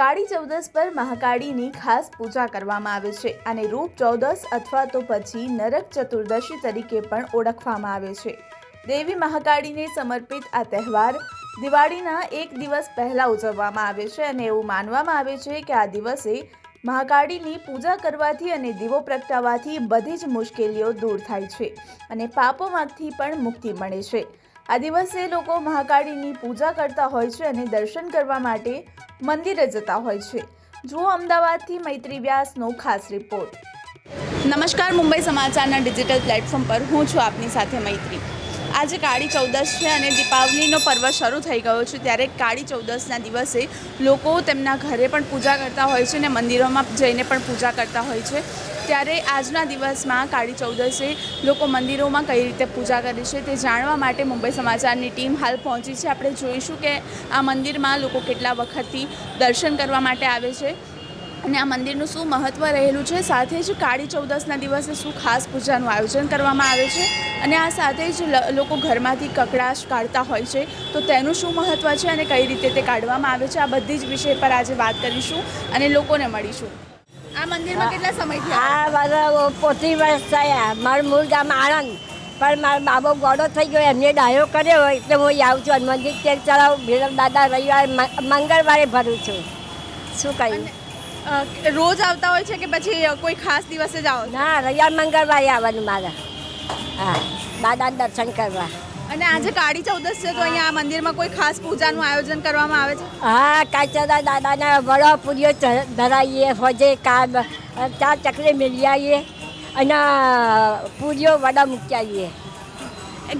કાળી ચૌદસ પર મહાકાળીની ખાસ પૂજા કરવામાં આવે છે અને રૂપ ચૌદસ અથવા તો પછી નરક ચતુર્દશી તરીકે પણ ઓળખવામાં આવે છે. દેવી મહાકાળીને સમર્પિત આ તહેવાર દિવાળીના એક દિવસ પહેલા ઉજવવામાં આવે છે અને એવું માનવામાં આવે છે કે આ દિવસે મહાકાળીની પૂજા કરવાથી અને દીવો પ્રગટાવવાથી બધી જ મુશ્કેલીઓ દૂર થાય છે અને પાપોમાંથી પણ મુક્તિ મળે છે. આ દિવસે લોકો મહાકાળીની પૂજા કરતા હોય છે અને દર્શન કરવા માટે મંદિરે જતા હોય છે. જુઓ અમદાવાદથી મૈત્રી વ્યાસનો ખાસ રિપોર્ટ. નમસ્કાર, મુંબઈ સમાચારના ડિજિટલ પ્લેટફોર્મ પર હું છું આપની સાથે મૈત્રી. આજે કાળી ચૌદશ છે અને દીપાવલીનો પર્વ શરૂ થઈ ગયો છે ત્યારે કાળી ચૌદશના દિવસે લોકો તેમના ઘરે પણ પૂજા કરતા હોય છે અને મંદિરોમાં જઈને પણ પૂજા કરતા હોય છે. ત્યારે આજના દિવસમાં કાળી ચૌદસે લોકો મંદિરોમાં કઈ રીતે પૂજા કરે છે તે જાણવા માટે મુંબઈ સમાચારની ટીમ હાલ પહોંચી છે. આપણે જોઈશું કે આ મંદિરમાં લોકો કેટલા વખતથી દર્શન કરવા માટે આવે છે અને આ મંદિરનું શું મહત્ત્વ રહેલું છે. સાથે જ કાળી ચૌદસના દિવસે શું ખાસ પૂજાનું આયોજન કરવામાં આવે છે અને આ સાથે જ લોકો ઘરમાંથી કકડાશ કાઢતા હોય છે. તો તેનું શું મહત્ત્વ છે અને કઈ રીતે તે કાઢવામાં આવે છે? આ બધી જ વિષય પર આજે વાત કરીશું અને લોકોને મળીશું. આ મંદિરમાં કેટલા સમયથી? આ મારા પોતી વર્ષ થયા. મારું મૂળ ગામ આણંદ. પણ મારો બાબો ગોડો થઈ ગયો એમને ડાયો કર્યો હોય એટલે હું આવું છું. અને મંદિર તેલ ચડાવું ભીરવ દાદા રવિવારે મંગળવારે ભરું છું. શું કહ્યું? રોજ આવતા હોય છે કે પછી કોઈ ખાસ દિવસે જ આવો ના રવિવાર મંગળવારે આવવાનું મારે. હા દાદા દર્શન કરવા. અને આજે કાળી ચૌદસ છે તો અહીંયા આ મંદિરમાં કોઈ ખાસ પૂજાનું આયોજન કરવામાં આવે છે? હા કાચા દાદાના વડો પૂરીઓ ધરાવીએ હોજે કાગ ચાર ચકલી મેળવી આવીએ અને પૂરીઓ વડા મૂકી આવીએ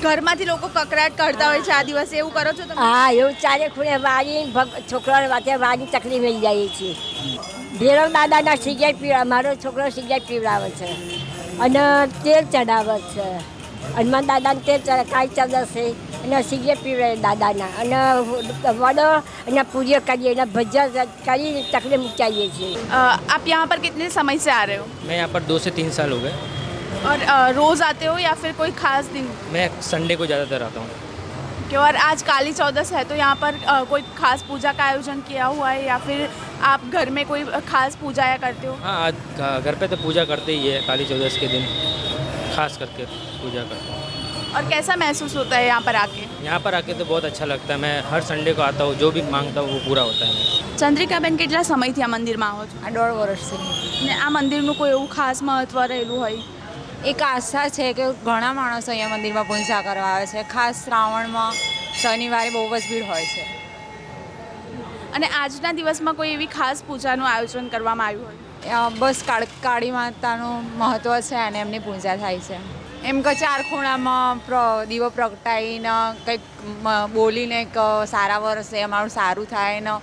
ઘરમાંથી લોકો કકરાટ કરતા હોય છે આ દિવસે એવું કરો છો તમે? હા એવું ચારે ખૂણે વાળી છોકરાને વાતે વાળી ચકલી મળી જઈએ છીએ. ભેરવ દાદાના સિગરેટ પીવા મારો છોકરો સિગરેટ પીવડાવે છે. અને તેલ ચડાવે છે. હનુમાન દાદાને તેલ ચડા કાંઈ ચડાવશે અને સિગરેટ પીવડે દાદાના અને વડો અને પૂરીઓ કરીએ અને ભજીયા કરી ચકલી મૂકી છીએ आप यहाँ पर कितने समय से आ रहे हो मैं यहाँ पर दो से तीन साल हो गए और अ, रोज आते हो या फिर कोई खास दिन मैं संडे को ज़्यादातर आता हूँ कि और आज काली चौदस है तो यहाँ पर अ, कोई खास पूजा का आयोजन किया हुआ है या फिर आप घर में कोई खास पूजा या करते हो हाँ आज घ- घर पे तो पूजा करते ही है काली चौदस के दिन खास करके पूजा करते हैं और कैसा महसूस होता है यहाँ पर आके यहाँ पर आके तो बहुत अच्छा लगता है मैं हर संडे को आता हूँ जो भी मांगता हूँ वो पूरा होता है मेरा ચંદ્રિકાબેન કેટલા સમયથી આ મંદિરમાં આવો છો આ દોઢ વર્ષથી ને આ મંદિરનું કોઈ એવું ખાસ મહત્વ રહેલું હોય એક આસ્થા છે કે ઘણા માણસો અહીંયા મંદિરમાં પૂજા કરવા આવે છે ખાસ શ્રાવણમાં શનિવારે બહુ જ ભીડ હોય છે અને આજના દિવસમાં કોઈ એવી ખાસ પૂજાનું આયોજન કરવામાં આવ્યું હોય અ, બસ કાળ કાળી માતાનું મહત્ત્વ છે અને એમની પૂજા થાય છે. એમ કે ચાર ખૂણામાં પ્ર દીવો પ્રગટાવીને કંઈક બોલીને કે સારા વર્ષે અમારું સારું થાય ને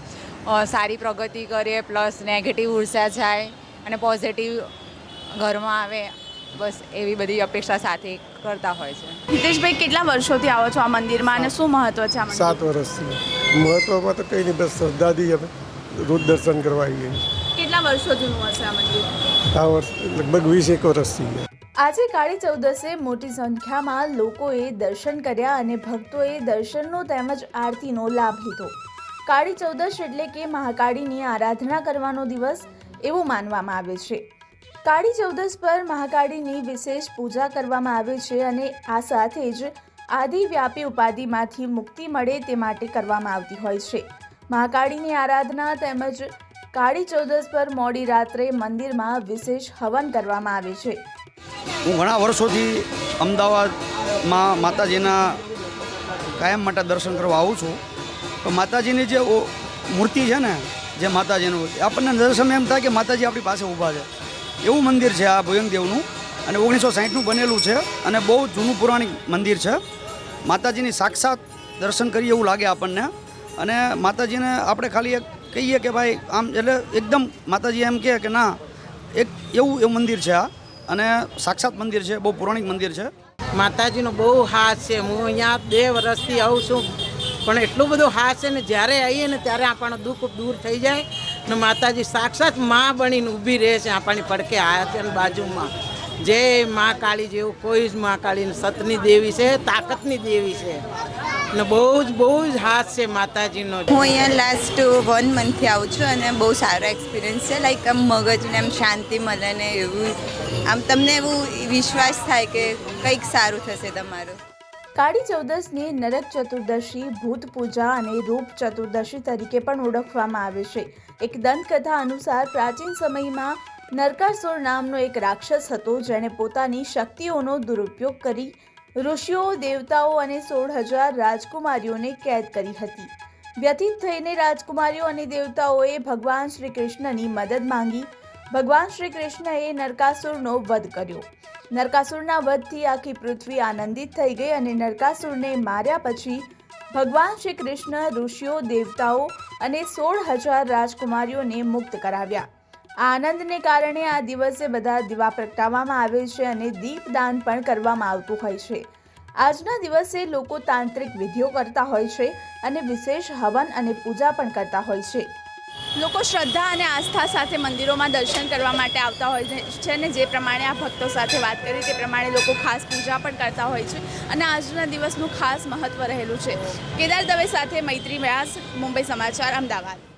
સારી પ્રગતિ કરીએ પ્લસ નેગેટિવ ઊર્જા જાય અને પોઝિટિવ ઘરમાં આવે બસ એવી બધી અપેક્ષા સાથે કરતા હોય છે. હિતેશભાઈ કેટલા વર્ષોથી આવો છો આ મંદિરમાં અને શું મહત્વ છે સાત વર્ષથી. મહત્વમાં તો કંઈ નહીં બસ શ્રદ્ધાથી અમે રોજ દર્શન કરવા આવીએ કેટલા વર્ષો જૂનું હશે આ મંદિર? આ વર્ષ લગભગ વીસ એક વર્ષથી ગયા. આજે કાળી ચૌદસે મોટી સંખ્યામાં લોકોએ દર્શન કર્યા અને ભક્તોએ દર્શનનો તેમજ આરતીનો લાભ લીધો. કાળી ચૌદશ એટલે કે મહાકાળીની આરાધના કરવાનો દિવસ એવું માનવામાં આવે છે. કાળી ચૌદશ પર મહાકાળીની વિશેષ પૂજા કરવામાં આવે છે અને આ સાથે જ આદિવ્યાપી ઉપાધિમાંથી મુક્તિ મળે તે માટે કરવામાં આવતી હોય છે. મહાકાળીની આરાધના તેમજ કાળી ચૌદશ પર મોડી રાત્રે મંદિરમાં વિશેષ હવન કરવામાં આવે છે. હું ઘણા વર્ષોથી અમદાવાદમાં માતાજીના કાયમ માટે દર્શન કરવા આવું છું. તો માતાજીની જે મૂર્તિ છે ને, જે માતાજીનું આપણને દર્શન એમ થાય કે માતાજી આપણી પાસે ઊભા છે. એવું મંદિર છે આ ભોયંગદેવનું અને ઓગણીસો સાહીઠનું બનેલું છે અને બહુ જૂનું પુરાણિક મંદિર છે. માતાજીની સાક્ષાત દર્શન કરીએ એવું લાગે આપણને. અને માતાજીને આપણે ખાલી એક કહીએ કે ભાઈ, આમ એટલે એકદમ માતાજી એમ કહે કે ના, એક એવું એવું મંદિર છે આ. અને સાક્ષાત મંદિર છે, બહુ પૌરાણિક મંદિર છે. માતાજીનો બહુ હાથ છે. હું અહીંયા બે વર્ષથી આવું છું. પણ એટલું બધું હાથ છે ને, જ્યારે આવીએ ને ત્યારે આપણો દુઃખ દૂર થઈ જાય. ને માતાજી સાક્ષાતમાં બનીને ઊભી રહે છે આપણી પડકે હાથ અને બાજુમાં. જય મા કાળી જેવું કોઈ જ મા કાળી સતની દેવી છે, તાકતની દેવી છે. ને બહુ જ બહુ જ હાથ છે માતાજીનો. હું અહીંયા લાસ્ટ વન મંથથી આવું છું અને બહુ સારો એક્સપિરિયન્સ છે. લાઈક આમ મગજને આમ શાંતિ મળે ને એવું. આમ તમને એવું વિશ્વાસ થાય કે કંઈક સારું થશે તમારું. કાળી ચૌદસને નરક ચતુર્દશી ભૂત પૂજા અને રૂપ ચતુર્દશી તરીકે પણ ઓળખવામાં આવે છે. એક દંતકથા અનુસાર પ્રાચીન સમયમાં નરકાસુર નામનો એક રાક્ષસ હતો જેણે પોતાની શક્તિઓનો દુરુપયોગ કરી ઋષિઓ, દેવતાઓ અને સોળ હજાર રાજકુમારીઓને કેદ કરી હતી. વ્યથિત થઈને રાજકુમારીઓ અને દેવતાઓએ ભગવાન શ્રી કૃષ્ણની મદદ માંગી. ભગવાન શ્રી કૃષ્ણએ નરકાસુરનો વધ કર્યો. નરકાસુરના વધથી આખી પૃથ્વી આનંદિત થઈ ગઈ અને નરકાસુરને માર્યા પછી ભગવાન શ્રી કૃષ્ણ ઋષિઓ, દેવતાઓ અને સોળ હજાર રાજકુમારીઓને મુક્ત કરાવ્યા. આનંદને કારણે આ દિવસે બધા દીવા પ્રગટાવવામાં આવે છે અને દીપદાન પણ કરવામાં આવતું હોય છે. આજના દિવસે લોકો તાંત્રિક વિધિઓ કરતા હોય છે અને વિશેષ હવન અને પૂજા પણ કરતા હોય છે. લોકો શ્રદ્ધા અને આસ્થા સાથે મંદિરોમાં દર્શન કરવા માટે આવતા હોય છે ને જે પ્રમાણે આ ભક્તો સાથે વાત કરી તે પ્રમાણે લોકો ખાસ પૂજા પણ કરતા હોય છે અને આજના દિવસનું ખાસ મહત્વ રહેલું છે. કેદાર દવે સાથે મૈત્રી વ્યાસ, મુંબઈ સમાચાર, અમદાવાદ.